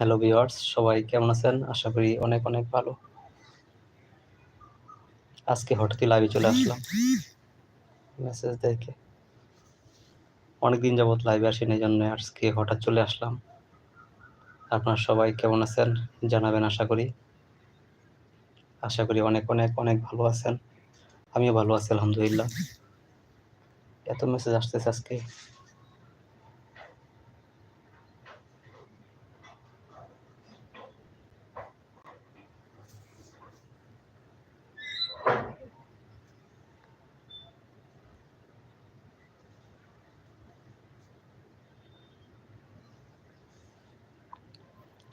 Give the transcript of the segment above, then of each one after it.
Hello viewers সবাই কেমন আছেন? আশা করি অনেক অনেক ভালো। আজকে হঠাৎই লাইভে চলে আসলাম। মেসেজ দেখে। অনেকদিন যাবৎ লাইভে আসেন, এই জন্য আজকে হঠাৎ চলে আসলাম। আপনারা সবাই কেমন আছেন জানাবেন, আশা করি। আশা করি অনেক অনেক অনেক ভালো আছেন। আমিও ভালো আছি, আলহামদুলিল্লাহ। এত মেসেজ আসতেছে আজকে।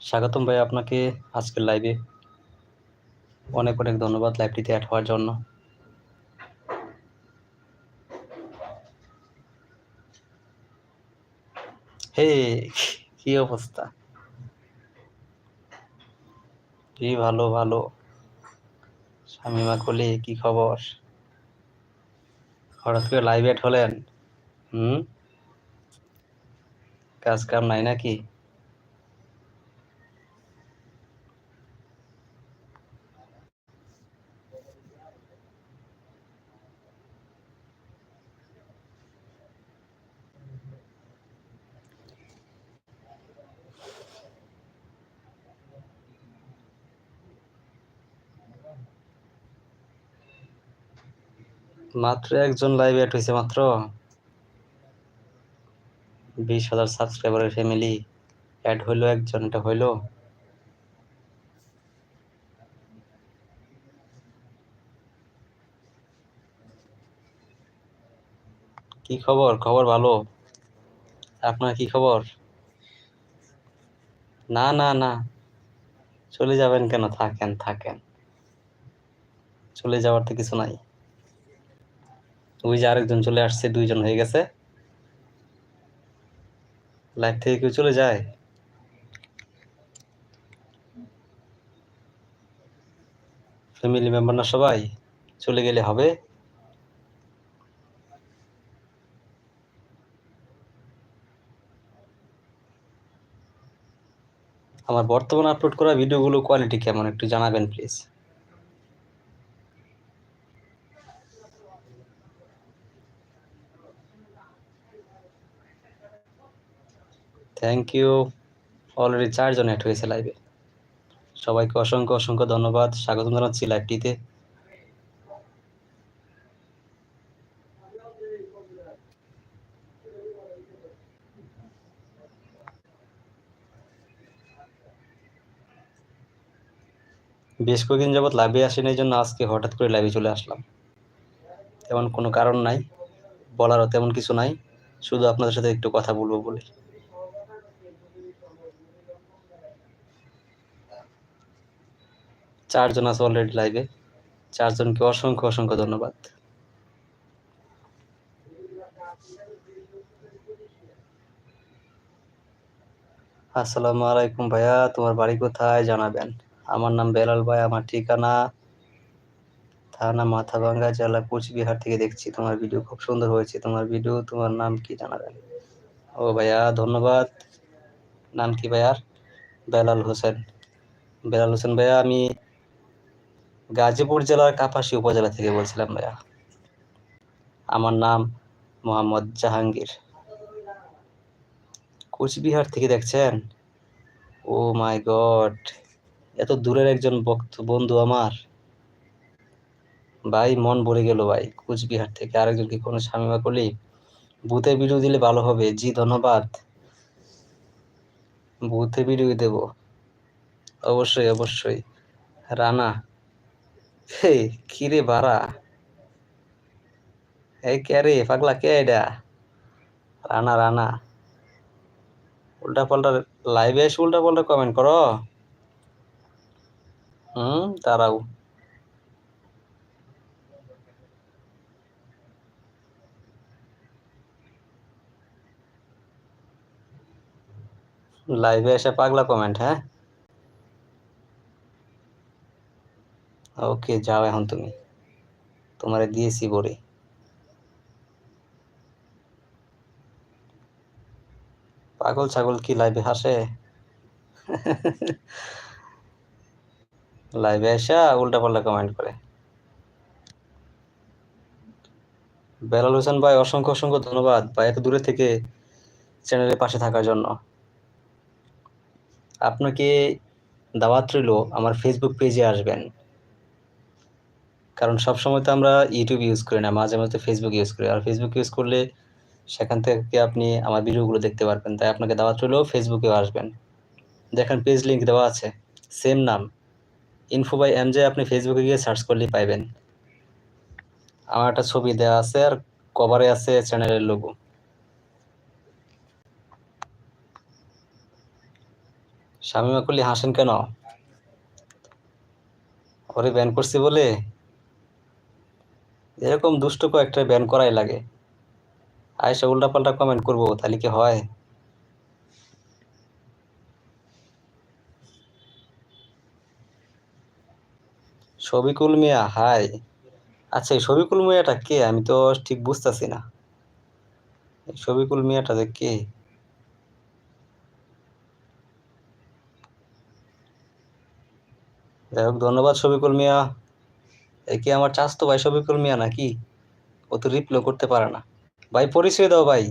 স্বাগতম ভাই আপনাকে আজকের লাইভে অনেক অনেক ধন্যবাদ লাইভটিতে অ্যাড হওয়ার জন্য। হে, কি অবস্থা? কি ভালো ভালো। শামিমা কলি, কি খবর? হঠাৎ করে লাইভ অ্যাড হলেন? হুম? কাজ কাম নাই নাকি? মাত্র একজন লাইভ অ্যাড হয়েছে মাত্র। বিশ হাজার সাবস্ক্রাইবারের ফ্যামিলি অ্যাড হইল একজন, এটা হইল। কি খবর? খবর ভালো। আপনার কি খবর? না না না। চলে যাবেন কেন? থাকেন থাকেন। চলে যাওয়ার তো কিছু নাই। ওই যে আরেকজন চলে আসছে, দুইজন হয়ে গেছে। লাইফ থেকে কেউ চলে যায়? ফ্যামিলি মেম্বার না সবাই? চলে গেলে হবে? আমার বর্তমান আপলোড করা ভিডিওগুলো কোয়ালিটি কেমন? একটু জানাবেন প্লিজ থ্যাংক ইউ অলরেডি চারজন অ্যাড হয়েছে লাইভে সবাইকে অসংখ্য অসংখ্য ধন্যবাদ। স্বাগত জানাচ্ছি লাইভটিতে বেশ কয়েকদিন যাবৎ লাইভে আসেন, এই জন্য আজকে হঠাৎ করে লাইভে চলে আসলাম। তেমন কোনো কারণ নাই। বলারও তেমন কিছু নাই। শুধু আপনাদের সাথে একটু কথা বলব বলে। চারজন আছে অলরেডি লাইভে চারজনকে অসংখ্য অসংখ্য ধন্যবাদ। আসসালামু আলাইকুম ভাইয়া, তোমার বাড়ি কোথায় জানাবেন? আমার নাম বেলাল ভাই, আমার ঠিকানা থানা মাথাভাঙ্গা, জেলা কুচবিহার থেকে দেখছি। তোমার ভিডিও খুব সুন্দর হয়েছে। তোমার ভিডিও তোমার নাম কি জানাবেন? ও ভাইয়া, ধন্যবাদ। নাম কি ভাইয়ার? বেলাল হোসেন। বেলাল হোসেন ভাইয়া, আমি গাজীপুর জেলার কাপাসি উপজেলা থেকে বলছিলাম ভাইয়া। আমার নাম মোহাম্মদ জাহাঙ্গীর। কোচবিহার থেকে দেখছেন? ও মাই গড, এত দূরের একজন বক্ত, বন্ধু আমার। ভাই, মন ভরে গেল ভাই, কুচবিহার থেকে। আরেকজন কি কোনো স্বামীমা করলি ভূতের ভিডিও দিলে ভালো হবে। জি, ধন্যবাদ। ভূতের ভিডিও দেব। অবশ্যই অবশ্যই। রানা কিরে বাড়া? এই কে রে, পাগলা কে এটা? রানা রানা। উল্টা পাল্টা লাইভে এসে উল্টা পাল্টা কমেন্ট করো। হুম, দাঁড়াও। লাইভে এসে পাগলা কমেন্ট হ্যাঁ? ওকে, যাও এখন তুমি। তোমারে দিয়েছি বলে পাগল ছাগল কি লাইভে হাসে? লাইভে আসা উল্টা পাল্টা কমেন্ট করে। বেলাল হোসেন ভাই, অসংখ্য অসংখ্য ধন্যবাদ। ভাই, এত দূরে থেকে চ্যানেলের পাশে থাকার জন্য। আপনাকে দাওয়াত রইল? আমার ফেসবুক পেজে আসবেন। কারণ সবসময় তো আমরা ইউটিউব ইউজ করি না, মাঝে মাঝে ফেসবুক ইউজ করি। আর ফেসবুক ইউজ করলে সেখান থেকে আপনি আমার ভিডিওগুলো দেখতে পারবেন। তাই আপনাকে দাওয়াত রইল ফেসবুকেও আসবেন। দেখেন পেজ লিঙ্ক দেওয়া আছে সেম নাম। ইনফো বাই এমজে আপনি ফেসবুকে গিয়ে সার্চ করলেই পাইবেন। আমার একটা ছবি দেওয়া আছে আর কভারে আছে চ্যানেলের লোগো শামিমা করলি হাসেন কেন? ওরে ব্যান করছি বলে? এরকম দুষ্ট কয়েকটা ব্যান করাই লাগে। আয়সা উল্টাপাল্টা কমেন্ট করব, তাহলে কি হয়? শবিকুল মিয়া হাই আচ্ছা এই শবিকুল মিয়াটা কে? আমি তো ঠিক বুঝতেছি না। শবিকুল মিয়াটা যে কে? যাই হোক, ধন্যবাদ শবিকুল মিয়া। কি আমার চাস্তো ভাই শবিকুল মিয়া নাকি? ও তো রিপ্লে করতে পারে না। ভাই, পরিচয় দাও ভাই।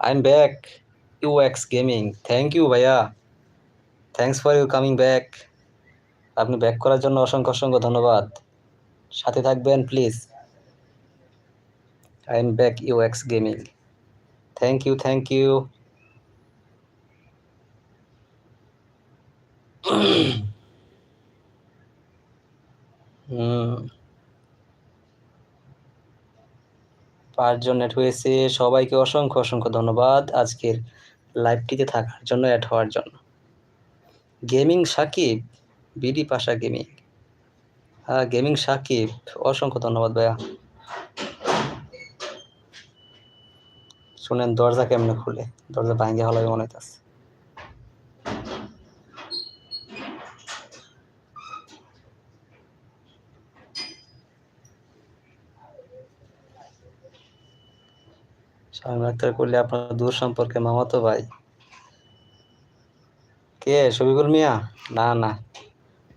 I am back U X gaming thank you ভাইয়া। Thanks for you coming back আপনি ব্যাক করার জন্য অসংখ্য অসংখ্য ধন্যবাদ। সাথে থাকবেন please I am back U X gaming thank you thank you পাঁচজন অ্যাড হয়েছে। সবাইকে অসংখ্য অসংখ্য ধন্যবাদ আজকের লাইভটিতে থাকার জন্য, অ্যাড হওয়ার জন্য। Gaming Sakib, BD Pasha gaming. হ্যাঁ গেমিং সাকিব, অসংখ্য ধন্যবাদ ভাইয়া। শুনেন, দরজা কেমনে খুলে? দরজা ভাঙ্গে হলাবে মনে হইতেছে। আমি আক্তার করলে আপনার দূর সম্পর্কে মামাতো ভাই। কে? শফিকুল মিয়া? না না।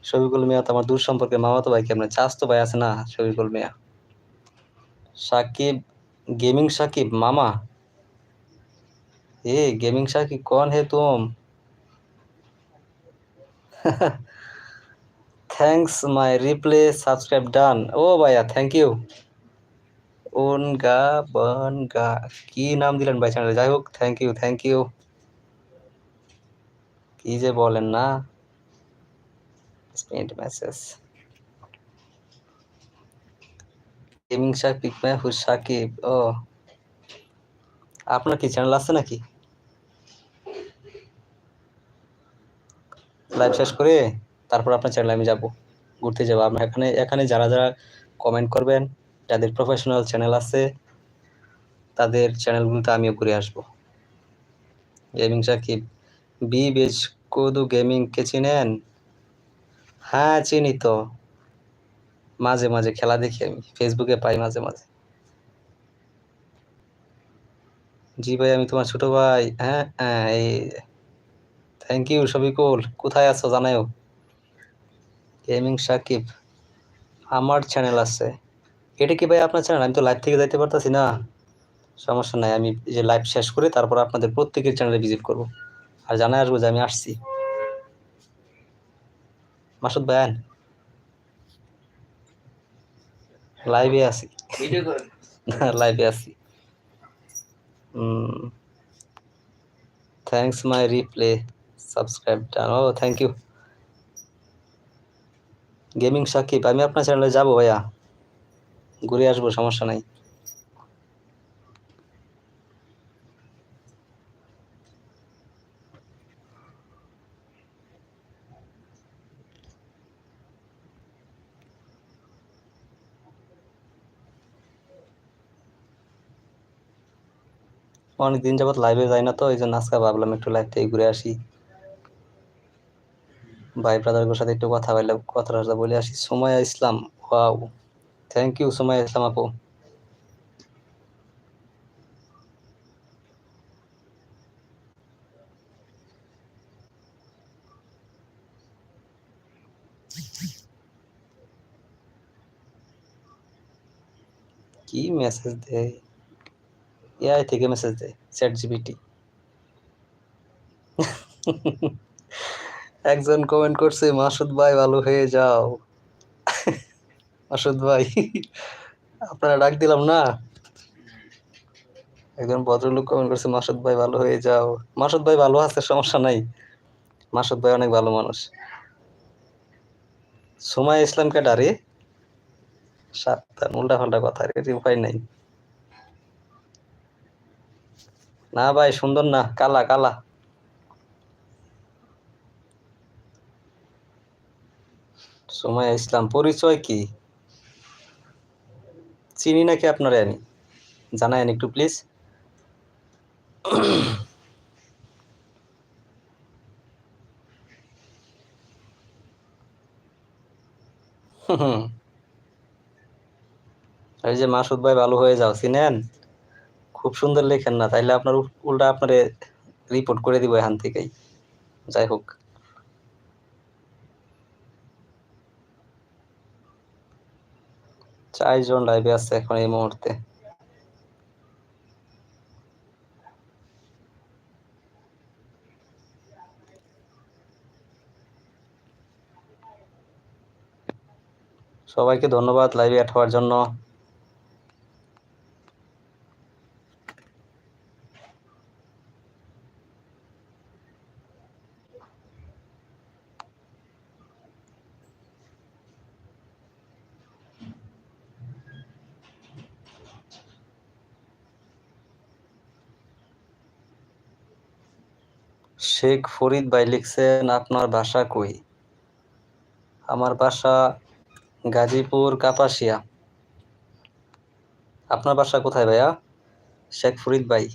শফিকুল মিয়া তো আমার দূর সম্পর্কে মামাতো ভাই কেমন চাস্তো ভাই আছে না? শফিকুল মিয়া। সাকিব, গেমিং সাকিব, মামা। এ, গেমিং সাকিব, কোন হে তুম? Thanks my replay subscribe done ও ভাইয়া থ্যাংক ইউ উনগা বনগা কি নাম দিলেন ভাই চ্যানেলে যাই হোক থ্যাংক ইউ থ্যাংক ইউ কি যে বলেন না। Spend message gaming Sakib Mehur Sakib ও। আপনার কি চ্যানেল আছে নাকি? লাইভ শেষ করে তারপর আপনার চ্যানেলে আমি যাব। ঘুরতে যাব। আপনার এখানে এখানে যারা যারা কমেন্ট করবেন যাদের প্রফেশনাল চ্যানেল আছে, তাদের চ্যানেলগুলোতে আমিও ঘুরে আসব। গেমিং সাকিব বি বেজ কোদু গেমিং কে চিনেন? হ্যাঁ চিনি তো। মাঝে মাঝে খেলা দেখি আমি ফেসবুকে পাই মাঝে মাঝে। জি ভাই, আমি তোমার ছোট ভাই। হ্যাঁ হ্যাঁ এই থ্যাংক ইউ সবিকুল কোথায় আছো জানাও গেমিং সাকিব, আমার চ্যানেল আছে। এটা কি ভাই আপনার চ্যানেল আমি তো লাইভ থেকে যাইতে পারতাছি না। সমস্যা নাই আমি যে লাইভ শেষ করে তারপর আপনাদের প্রত্যেকের চ্যানেলে ভিজিট করব। আর জানাই আসব যে আমি আসছি। মাসুদ ভাইয়ান লাইভে আছি। লাইভে আছি। Thanks my replay subscribe done O thank you gaming Sakib আমি আপনার চ্যানেলে যাব ভাইয়া। ঘুরে আসব, সমস্যা নাই। অনেকদিন যাবত লাইভে যাই না তো, এই জন্য আজকে ভাবলাম একটু লাইভ থেকে ঘুরে আসি। ভাই ব্রাদারগুলোর সাথে একটু কথা বললাম কথা বলে আসি। সময় Islam wow thank you Sumaiya Islam আপু কি মেসেজ দেয় এআই থেকে মেসেজ দেয় চ্যাট জিবিটি একজন কমেন্ট করছে, মাসুদ ভাই, ভালো হয়ে যাও। মাসুদ ভাই। আপনারা ডাক দিলাম না? একজন ভদ্রলোক কমেন্ট করছে, মাসুদ ভাই ভালো হয়ে যাও। মাসুদ ভাই ভালো আছে, সমস্যা নাই। মাসুদ ভাই অনেক ভালো মানুষ। সময় ইসলামকে ডারে সাবধান উল্টা ফাল্টা কথা উপায় নাই। না ভাই, সুন্দর না, কালা কালা। সময় ইসলাম, পরিচয় কি? চিনি নাকি আপনারা আমি জানায়েন একটু প্লিজ এই যে মাসুদ ভাই ভালো হয়ে যাও, চিনেন? খুব সুন্দর লেখেন না, তাইলে আপনার উল্টা আপনারে রিপোর্ট করে দিব এখান থেকেই। যাই হোক। চারজন লাইভে আছে এখন এই মুহূর্তে। সবাইকে ধন্যবাদ লাইভে অ্যাড হওয়ার জন্য। শেখ ফরিদ ভাই লিখছেন, আপনার বাসা কই? আমার বাসা গাজীপুর, কাপাসিয়া। আপনার বাসা কোথায় ভাইয়া? শেখ ফরিদ ভাই।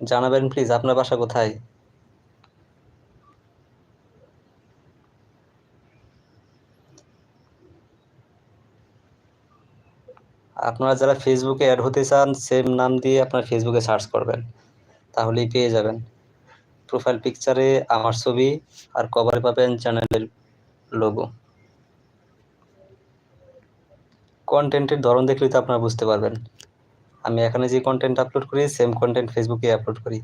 জানাবেন প্লিজ আপনার বাসা কোথায়? আপনারা যারা ফেসবুকে অ্যাড হতে চান সেম নাম দিয়ে আপনার ফেসবুকে সার্চ করবেন। তাহলেই পেয়ে যাবেন। প্রোফাইল পিকচারে আমার ছবি আর কভারে পাবেন চ্যানেলের লোগো কন্টেন্টের ধরন দেখলেই তো আপনারা বুঝতে পারবেন। আমি এখানে যে কন্টেন্ট আপলোড করি সেম কন্টেন্ট ফেসবুকে আপলোড করি।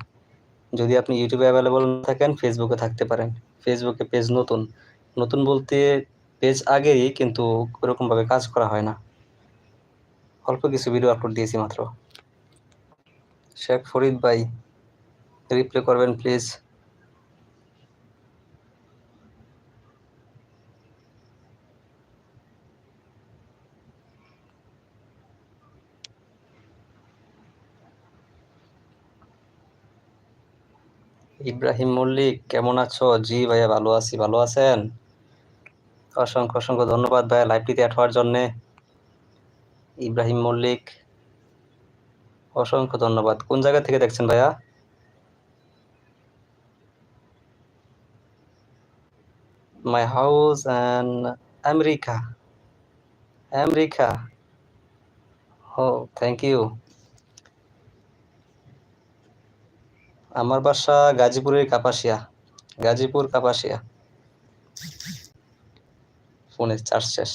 যদি আপনি ইউটিউবে অ্যাভেলেবল না থাকেন ফেসবুকে থাকতে পারেন। ফেসবুকে পেজ নতুন। নতুন বলতে পেজ আগেই, কিন্তু ওরকমভাবে কাজ করা হয় না। অল্প কিছু ভিডিও আপলোড দিয়েছি মাত্র। শেখ ফরিদ ভাই রিপ্লে করবেন প্লিজ ইব্রাহিম মল্লিক, কেমন আছো? জি ভাইয়া, ভালো আছি। ভালো আছেন? অসংখ্য অসংখ্য ধন্যবাদ ভাইয়া লাইভটিতে অ্যাড হওয়ার জন্যে। ইব্রাহিম মল্লিক, অসংখ্য ধন্যবাদ। কোন জায়গা থেকে দেখছেন ভাইয়া? My house and America America O thank you আমার বাসা গাজীপুরের কাপাসিয়া। গাজীপুর কাপাসিয়া। ফোনের চার্জ শেষ।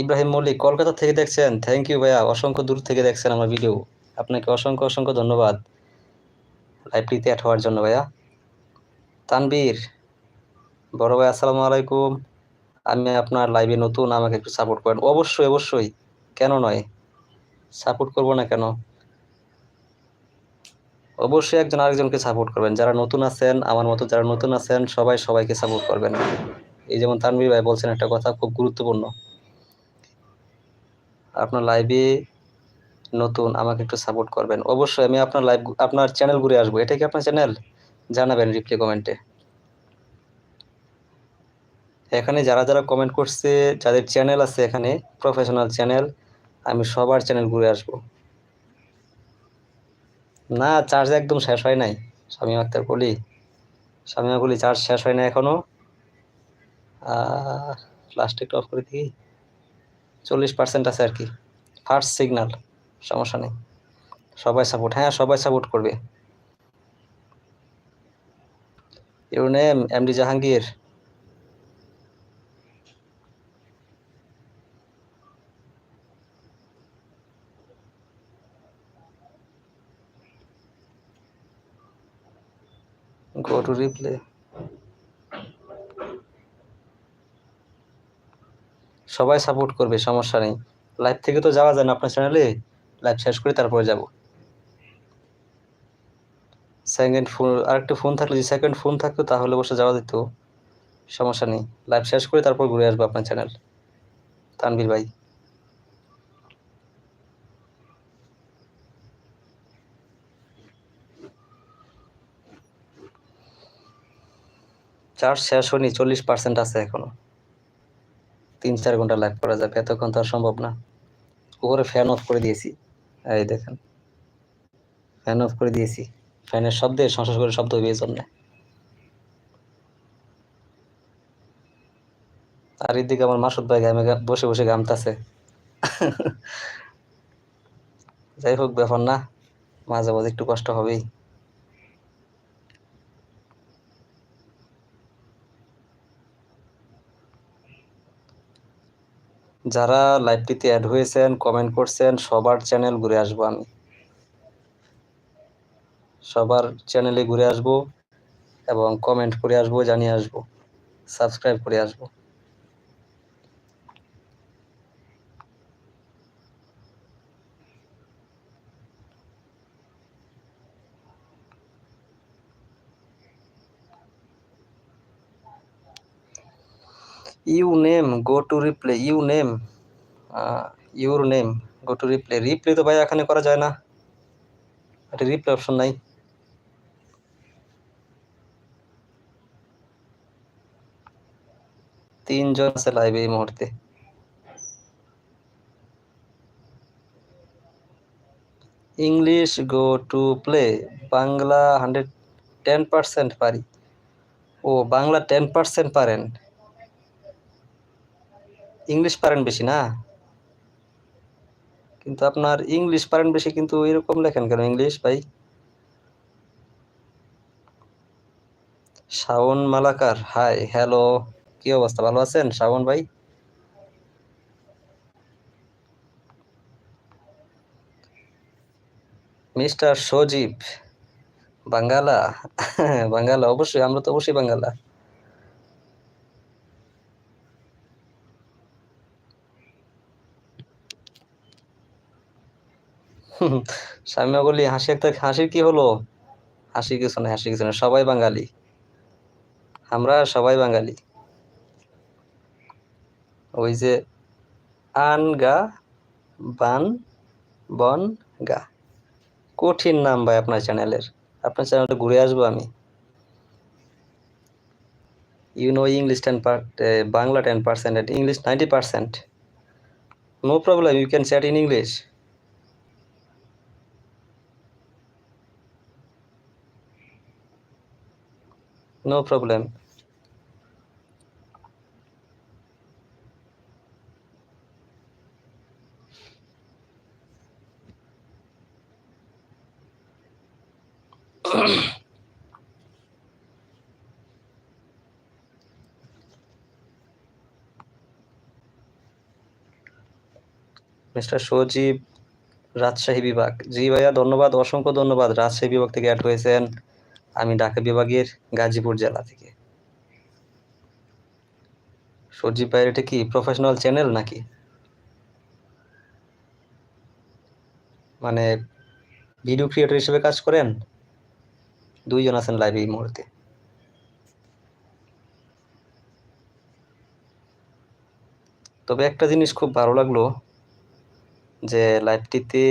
ইব্রাহিম মল্লিক, কলকাতা থেকে দেখছেন। থ্যাংক ইউ ভাইয়া, অসংখ্য দূর থেকে দেখছেন আমার ভিডিও আপনাকে অসংখ্য অসংখ্য ধন্যবাদ লাইভটিতে অ্যাড হওয়ার জন্য ভাইয়া। তানবীর বড় ভাই, আসসালামু আলাইকুম। আমি আপনার লাইভে নতুন, আমাকে একটু সাপোর্ট করেন। অবশ্যই অবশ্যই। কেন নয়? সাপোর্ট করব না কেন? অবশ্যই একজন আরেকজনকে সাপোর্ট করবেন। যারা নতুন আছেন, আমার মতো যারা নতুন আছেন, সবাই সবাইকে সাপোর্ট করবেন। এই যেমন তানবীর ভাই বলছেন একটা কথা খুব গুরুত্বপূর্ণ। আপনার লাইভে নতুন আমাকে একটু সাপোর্ট করবেন। অবশ্যই আমি আপনার লাইভ আপনার চ্যানেল ঘুরে আসব। এটা কি আপনার চ্যানেল জানাবেন রিপ্লে কমেন্টে এখানে যারা যারা কমেন্ট করছে, যাদের চ্যানেল আছে এখানে প্রফেশনাল চ্যানেল আমি সবার চ্যানেল ঘুরে আসব। না চার্জ একদম শেষ হয় নাই, স্বামী আক্তার বলি স্বামী বলি চার্জ শেষ হয় না এখনও। প্লাস্টিকটা অফ করে দিই। চল্লিশ পার্সেন্ট আছে আর কি। ফার্স্ট সিগনাল সমস্যা নেই। সবাই সাপোর্ট হ্যাঁ সবাই সাপোর্ট করবে। Your name MD Jahangir. Go to replay সবাই সাপোর্ট করবে, সমস্যা নেই। লাইভ থেকে তো যাওয়া যায় না আপনার চ্যানেলে লাইভ শেষ করে তারপরে যাব। সেকেন্ড ফোন আরেকটা ফোন থাকলে, যদি সেকেন্ড ফোন থাকতো, তাহলে বসে যাওয়া যেত। সমস্যা নেই। লাইভ শেষ করে তারপর ঘুরে আসব আপনার চ্যানেল তানভীর ভাই। চার্জ শেষ হয়নি, চল্লিশ পার্সেন্ট আছে এখনও। তিন চার ঘণ্টা লাইভ করা যাবে, এতক্ষণ তো আর সম্ভব না। উপরে ফ্যান অফ করে দিয়েছি। এই দেখেন ফ্যান অফ করে দিয়েছি। ফ্যানের শব্দে সংশ্বাস করে শব্দ এই জন্যে। আর এদিকে আমার মাসুদ ভাই গামে বসে বসে গামতাছে যাই হোক, ব্যাপার না। মাঝে মাঝে একটু কষ্ট হবেই। যারা লাইভটিতে অ্যাড হয়েছেন কমেন্ট করছেন, সবার চ্যানেল ঘুরে আসব আমি। সবার চ্যানেলে ঘুরে আসব এবং কমেন্ট করে আসব, জানিয়ে আসব সাবস্ক্রাইব করে আসব। You name go to replay you name your name go to replay replay তো ভাই এখানে করা যায় না। এটা রিপ্লে অপশন নাই। তিনজন আছে লাইভে এই মুহূর্তে। English go to play Bangla hundred ten পারি। ও, বাংলা টেন পার্সেন্ট পারেন। ইংলিশ পারেন বেশি না? কিন্তু আপনার ইংলিশ পারেন বেশি, কিন্তু এরকম লেখেন কেন ইংলিশ ভাই? শাওন মালাকার, হাই, হ্যালো, কি অবস্থা, ভালো আছেন শাওন ভাই? মিস্টার সজীব, বাঙ্গালা বাঙ্গালা, অবশ্যই, আমরা তো অবশ্যই বাঙ্গালা। সামিয়া বলি হাসি একটা হাসির কি হলো? হাসি কিছু না হাসি কিছু না সবাই বাঙালি। আমরা সবাই বাঙালি। ওই যে, আন গা, বান, বন, গা। কঠিন নাম ভাই আপনার চ্যানেলের। আপনার চ্যানেলটা ঘুরে আসব আমি। You know English ten Bangla ten percent English ninety percent no problem you can chat in English no problem. Mister Sajib, Rajshahi বিভাগ। জি ভাইয়া, ধন্যবাদ, অসংখ্য ধন্যবাদ। রাজশাহী বিভাগ থেকে অ্যাড হয়েছেন। আমি ঢাকা বিভাগের গাজীপুর জেলা থেকে। সজীব ভাইয়ের এটা কি প্রফেশনাল চ্যানেল নাকি? মানে ভিডিও ক্রিয়েটর হিসেবে কাজ করেন? দুইজন আছেন লাইভে এই মুহূর্তে। তবে একটা জিনিস খুব ভালো লাগল যে লাইভটিতে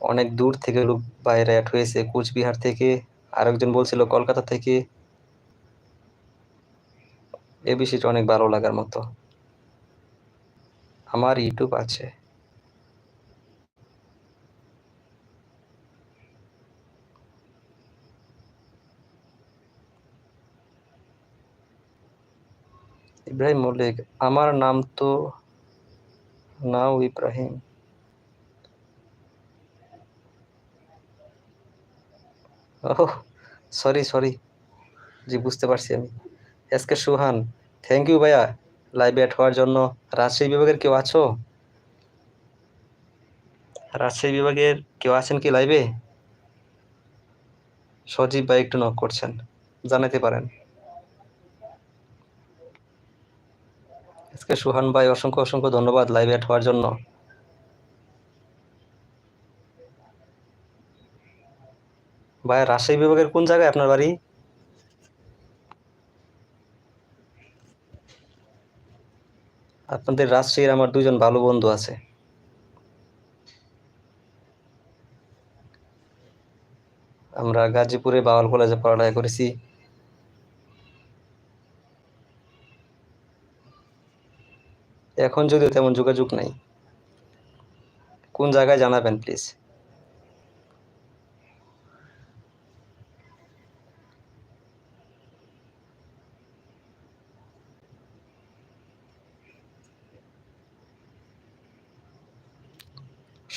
অনেক দূর থেকে লোক বাইরে অ্যাড হয়েছে, কোচবিহার থেকে আরেকজন বলছিল, কলকাতা থেকে এ বিষয়টা অনেক ভালো লাগার মতো। আমার ইউটিউব আছে। ইব্রাহিম মল্লিক, আমার নাম তো নাও ইব্রাহিম। ওহ সরি সরি জি, বুঝতে পারছি আমি। S K Suhan thank you ভাইয়া। লাইভে অ্যাড হওয়ার জন্য। রাজশাহী বিভাগের কেউ আছো? রাজশাহী বিভাগের কেউ আছেন কি লাইভে সজীব ভাই একটু নক করছেন। জানাতে পারেন। আজকে সুহান ভাই, অসংখ্য অসংখ্য ধন্যবাদ লাইভে অ্যাড হওয়ার জন্য। ভাই, রাজশাহী বিভাগের কোন জায়গায় আপনার বাড়ি? আপনাদের রাজশাহীর আমার দুজন ভালো বন্ধু আছে। আমরা গাজীপুরে বাওয়াল কলেজে পড়ালেখা করেছি। এখন যদিও তেমন যোগাযোগ নাই। কোন জায়গায় জানাবেন প্লিজ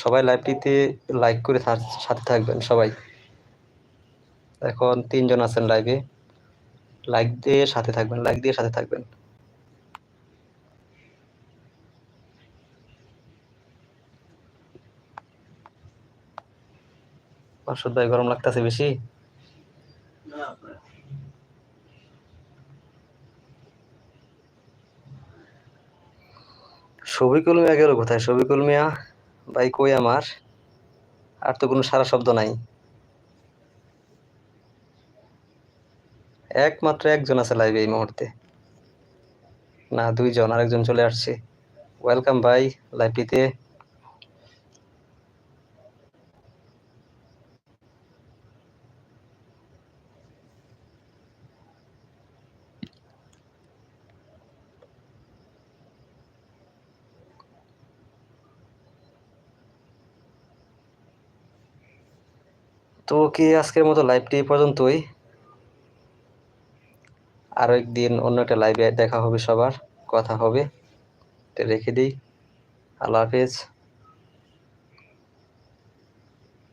সবাই লাইভটিতে লাইক করে সাথে থাকবেন সবাই। এখন তিনজন আছেন লাইভে লাইক দিয়ে সাথে থাকবেন লাইক দিয়ে সাথে থাকবেন। মাসুদ ভাই, গরম লাগতেছে বেশি? শফিকুল মিয়া গেল কোথায়? শফিকুল মিয়া? ভাই কই আমার? আর তো কোনো সারা শব্দ নাই। একমাত্র একজন আছে লাইভে এই মুহূর্তে। না, দুইজন, আরেকজন চলে আসছে। ওয়েলকাম ভাই লাইভটিতে তো কি আজকের মতো লাইভটি পর্যন্তই। আরও একদিন অন্য একটা লাইভে দেখা হবে সবার, কথা হবে। তো রেখে দিই। আল্লাহ হাফেজ।